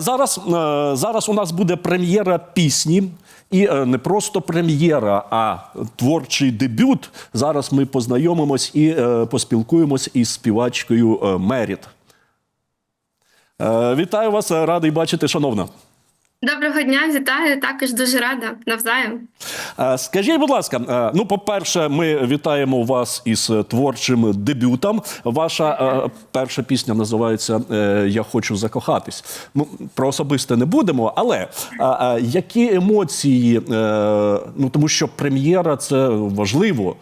Зараз, е, зараз у нас буде прем'єра пісні. І е, не просто прем'єра, а творчий дебют. Зараз ми познайомимось і е, поспілкуємось із співачкою Меріт. Вітаю вас, радий бачити, шановна. Доброго дня, вітаю. Також дуже рада навзаєм. Скажіть, будь ласка, ну, по-перше, ми вітаємо вас із е, творчим дебютом. Ваша е, перша пісня називається е, Я хочу закохатись. Ну, про особисте не будемо, але які емоції, ну тому що прем'єра це важливо.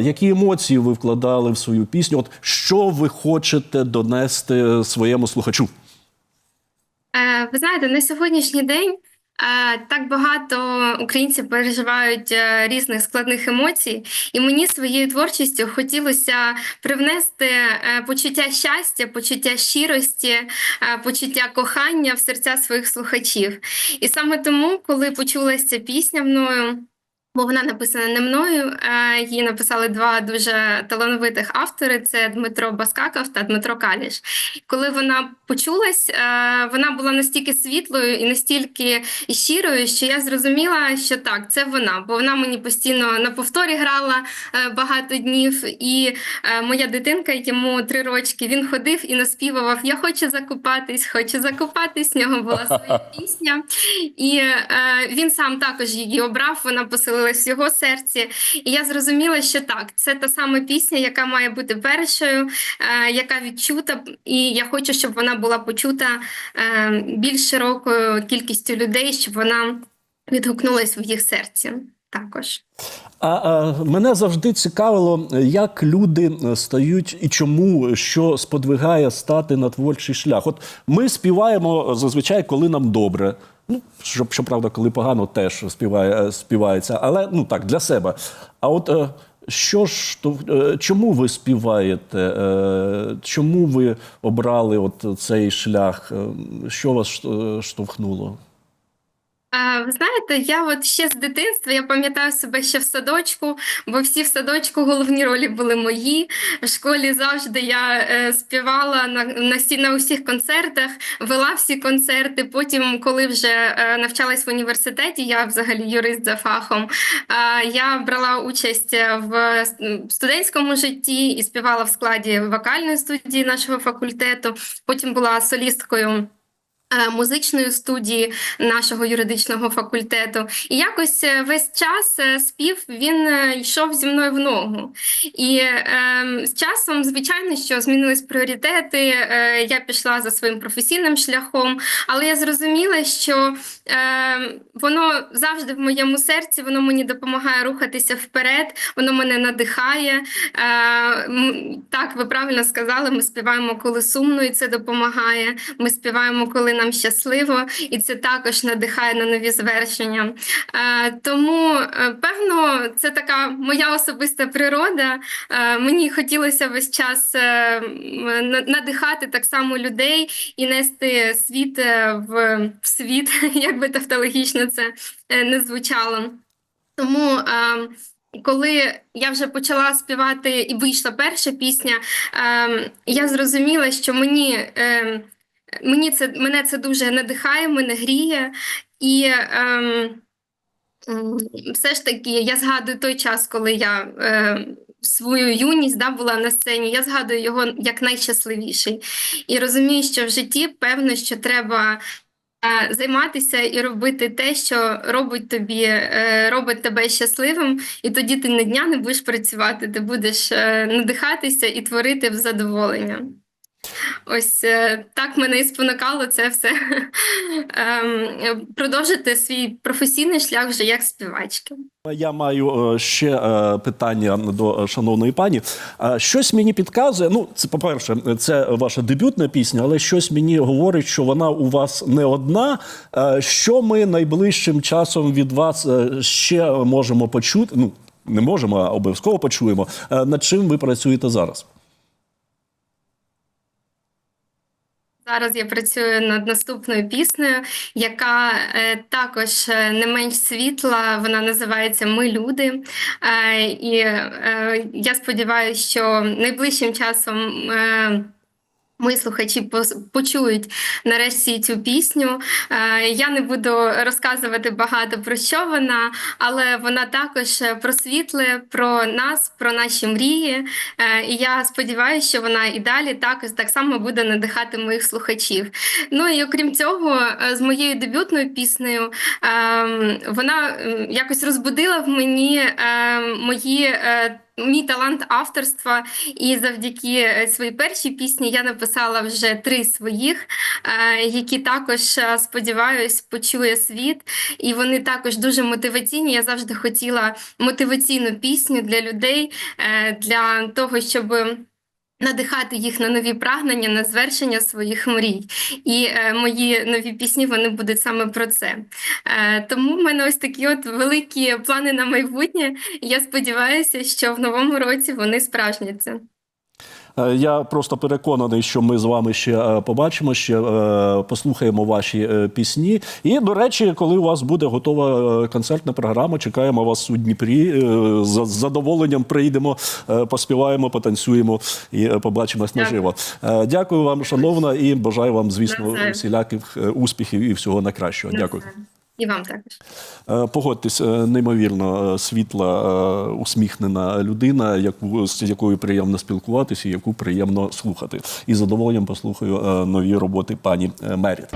Які емоції ви вкладали в свою пісню? От що ви хочете донести своєму слухачу? Е, ви знаєте, на сьогоднішній день е, так багато українців переживають е, різних складних емоцій, і мені своєю творчістю хотілося привнести почуття щастя, почуття щирості, почуття кохання в серця своїх слухачів. І саме тому, коли почулася пісня мною. Бо вона написана не мною, її написали два дуже талановитих автори: це Дмитро Баскаков та Дмитро Каліш. Коли вона почулась, е, вона була настільки світлою і настільки щирою, що я зрозуміла, що так, це вона, бо вона мені постійно на повторі грала е, багато днів. І е, моя дитинка, йому три рочки, він ходив і наспівував: Я хочу закупатись, хочу закупатись. В нього була своя пісня. І він сам також її обрав, вона поселилась в його серці. І я зрозуміла, що так, це та сама пісня, яка має бути першою, е, яка відчута, і я хочу, щоб вона була почута е, більш широкою кількістю людей, щоб вона відгукнулась в їх серці також. А, а мене завжди цікавило, як люди стають і чому що сподвигає стати на творчий шлях. От ми співаємо зазвичай, коли нам добре. Ну, щоб, щоправда, коли погано, теж співає, співається, але ну так, для себе. А от е, що ж то, е, чому ви співаєте? Е, чому ви обрали от цей шлях? Е, Що вас е, штовхнуло? Ви знаєте, я от ще з дитинства я пам'ятаю себе ще в садочку, бо всі в садочку головні ролі були мої. В школі завжди я е, співала на, на, на усіх концертах, вела всі концерти. Потім, коли вже е, навчалась в університеті, я взагалі юрист за фахом. е, я брала участь в студентському житті і співала в складі вокальної студії нашого факультету. Потім була солісткою е, музичної студії нашого юридичного факультету. І якось е, весь час е, спів він е, йшов зі мною в ногу. І е, з часом, звичайно, що змінились пріоритети. е, Я пішла за своїм професійним шляхом, але я зрозуміла, що е, воно завжди в моєму серці, воно мені допомагає рухатися вперед, воно мене надихає. Е, Так, ви правильно сказали, ми співаємо, коли сумно, і це допомагає. Ми співаємо, коли нам щасливо, і це також надихає на нові звершення. Е, Тому, е, певно, це така моя особиста природа. Е, Мені хотілося весь час надихати так само людей і нести світ в, світ, як би тавтологічно це не звучало. Тому. коли я вже почала співати і вийшла перша пісня, я зрозуміла, що мені, мені це, мене це дуже надихає, мене гріє. І ем, все ж таки я згадую той час, коли я ем, свою юність да, була на сцені, я згадую його як найщасливіший. І розумію, що в житті певно, що треба е, займатися і робити те, що робить тобі, е, робить тебе щасливим, і тоді ти не дня не будеш працювати, ти будеш е, надихатися і творити в задоволення. Ось е, так мене і спонукало це все ем, продовжити свій професійний шлях вже як співачки. Я маю е, ще е, питання до шановної пані. Щось мені підказує. Ну, це по-перше, це ваша дебютна пісня, але щось мені говорить, що вона у вас не одна. Що ми найближчим часом від вас ще можемо почути? Ну, не можемо, а обов'язково почуємо. Над чим ви працюєте зараз? Зараз я працюю над наступною піснею, яка е, також е, не менш світла. Вона називається Ми люди. Е, і я сподіваюся, що найближчим часом. Мої слухачі почують нарешті цю пісню. Е, Я не буду розказувати багато про що вона, але вона також просвітлює про нас, про наші мрії. Е, І я сподіваюся, що вона і далі також так само буде надихати моїх слухачів. Ну і окрім цього, е, з моєю дебютною піснею ем, вона якось розбудила в мені ем, мої. Мій талант авторства, і завдяки е, своїй першій пісні я написала вже три своїх, е, які також е, сподіваюсь почує світ. І вони також дуже мотиваційні. Я завжди хотіла мотиваційну пісню для людей, для того, щоб. Надихати їх на нові прагнення, на звершення своїх мрій. І е, мої нові пісні вони будуть саме про це. Е, тому в мене ось такі от великі плани на майбутнє. Я сподіваюся, що в новому році вони справжняться. Е, Я просто переконаний, що ми з вами ще е, побачимо, ще е, послухаємо ваші пісні. І, до речі, коли у вас буде готова концертна програма, чекаємо вас у Дніпрі. З задоволенням прийдемо, поспіваємо, потанцюємо і побачимось наживо. Дякую вам, шановна, і бажаю вам, звісно, всіляких успіхів і всього найкращого. Дякую. І вам також. Е, Погодьтесь, е, неймовірно е, світла, усміхнена людина, яку з якою приємно спілкуватися, яку приємно слухати. І задоволенням послухаю нові роботи пані Меріт.